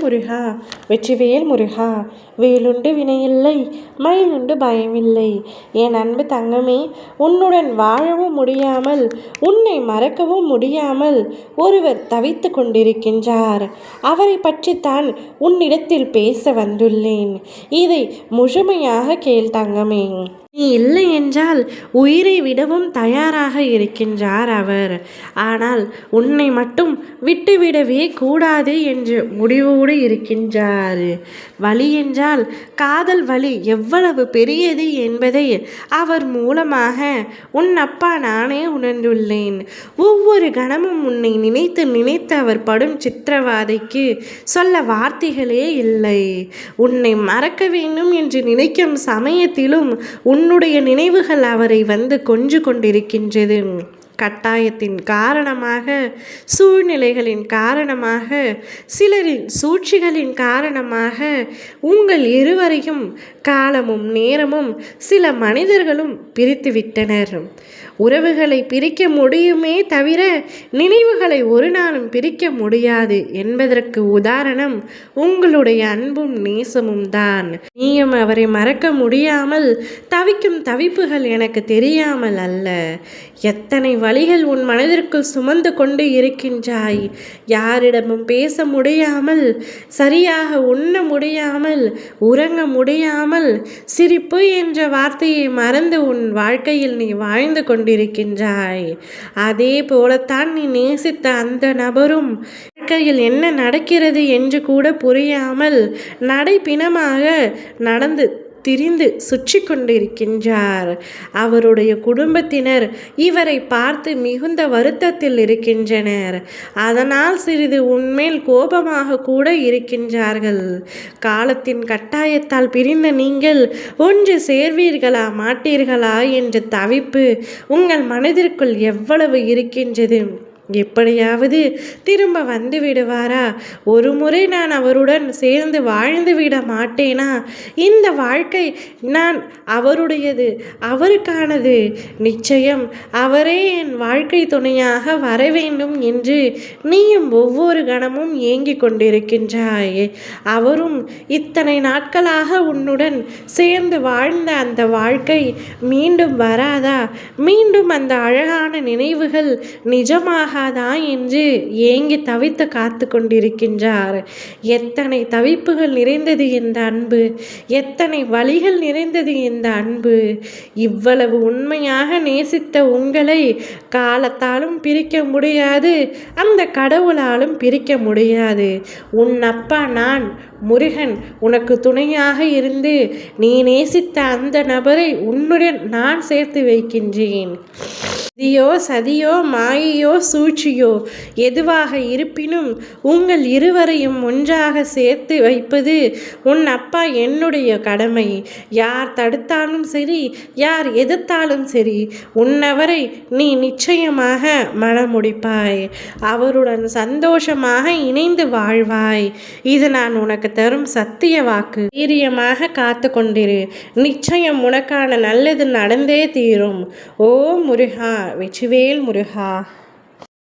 முருகா வெற்றிவேல் முருகா வேலுண்டு வினையில்லை மயிலுண்டு பயமில்லை. என் அன்பு தங்கமே உன்னுடன் வாழவும் முடியாமல் உன்னை மறக்கவும் முடியாமல் ஒருவர் தவித்து கொண்டிருக்கின்றார். அவரை பற்றித்தான் உன்னிடத்தில் பேச வந்துள்ளேன். இதை முழுமையாக கேள் தங்கமே. நீ இல்லை என்றால் உயிரை விடவும் தயாராக இருக்கின்றார் அவர். ஆனால் உன்னை மட்டும் விட்டுவிடவே கூடாது என்று முடிவோடு இருக்கின்றார். வழி என்றால் காதல் வலி எவ்வளவு பெரியது என்பதை அவர் மூலமாக உன் அப்பா நானே உணர்ந்துள்ளேன். ஒவ்வொரு கணமும் உன்னை நினைத்து நினைத்து அவர் படும் சித்திரவாதைக்கு சொல்ல வார்த்தைகளே இல்லை. உன்னை மறக்க வேண்டும் என்று நினைக்கும் சமயத்திலும் உன் உன்னுடைய நினைவுகள் அவரை வந்து கொஞ்சு கொண்டிருக்கின்றது. கட்டாயத்தின் காரணமாக சூழ்நிலைகளின் காரணமாக சிலரின் சூழ்ச்சிகளின் காரணமாக உங்கள் இருவரையும் காலமும் நேரமும் சில மனிதர்களும் பிரித்துவிட்டனர். உறவுகளை பிரிக்க முடியுமே தவிர நினைவுகளை ஒரு நாளும் பிரிக்க முடியாது என்பதற்கு உதாரணம் உங்களுடைய அன்பும் நேசமும் தான். நீயும் அவரை மறக்க முடியாமல் தவிக்கும் தவிப்புகள் எனக்கு தெரியாமல் அல்ல. எத்தனை வழிகள் உன் மனதிற்குள் சுமந்து கொண்டு இருக்கின்றாய்? யாரிடமும் பேச முடியாமல் சரியாக உண்ண முடியாமல் உறங்க முடியாமல் சிரிப்பு என்ற வார்த்தையை மறந்து உன் வாழ்க்கையில் நீ வாழ்ந்து கொண்டு கொண்டிருக்கின்றாய். அதே போலத்தான் நீ நேசித்த அந்த நபரும் வாழ்க்கையில் என்ன நடக்கிறது என்று கூட புரியாமல் நடைப்பிணமாக நடந்து திரிந்து சுற்றி கொண்டிருக்கின்றார் அவருடைய குடும்பத்தினர் இவரை பார்த்து மிகுந்த வருத்தத்தில் இருக்கின்றனர். அதனால் சிறிது உன்மேல் கோபமாக கூட இருக்கின்றார்கள். காலத்தின் கட்டாயத்தால் பிரிந்த நீங்கள் ஒன்று சேர்வீர்களா மாட்டீர்களா என்ற தவிப்பு உங்கள் மனதிற்குள் எவ்வளவு இருக்கின்றது? எப்படியாவது திரும்ப வந்து விடுவாரா? ஒரு முறை நான் அவருடன் சேர்ந்து வாழ்ந்து விட மாட்டேனா? இந்த வாழ்க்கை நான் அவருடையது அவருக்கானது. நிச்சயம் அவரே என் வாழ்க்கை துணையாக வர வேண்டும் என்று நீயும் ஒவ்வொரு கணமும் ஏங்கிக் கொண்டிருக்கின்றாயே. அவரும் இத்தனை நாட்களாக உன்னுடன் சேர்ந்து வாழ்ந்த அந்த வாழ்க்கை மீண்டும் வராதா? மீண்டும் அந்த அழகான நினைவுகள் நிஜமாக ஆகாதா என்று ஏங்கி தவித்து காத்து கொண்டிருக்கின்றார். எத்தனை தவிப்புகள் நிறைந்தது இந்த அன்பு எத்தனை வழிகள் நிறைந்தது இந்த அன்பு. இவ்வளவு உண்மையாக நேசித்த உங்களை காலத்தாலும் பிரிக்க முடியாது அந்த கடவுளாலும் பிரிக்க முடியாது. உன் அப்பா நான் முருகன் உனக்கு துணையாக இருந்து நீ நேசித்த அந்த நபரை உன்னுடன் நான் சேர்த்து வைக்கின்றேன். சதியோ சதியோ மாயையோ சூழ்ச்சியோ எதுவாக இருப்பினும் உங்கள் இருவரையும் ஒன்றாக சேர்த்து வைப்பது உன் அப்பா என்னுடைய கடமை. யார் தடுத்தாலும் சரி யார் எதிர்த்தாலும் சரி உன்னவரை நீ நிச்சயமாக மனமுடிப்பாய் அவருடன் சந்தோஷமாக இணைந்து வாழ்வாய். இது நான் உனக்கு தரும் சத்திய வாக்கு. தீரியமாக காத்து கொண்டிரு நிச்சயம் உனக்கான நல்லது நடந்தே தீரும். ஓ முருகா வெற்றிவேல் முருகா.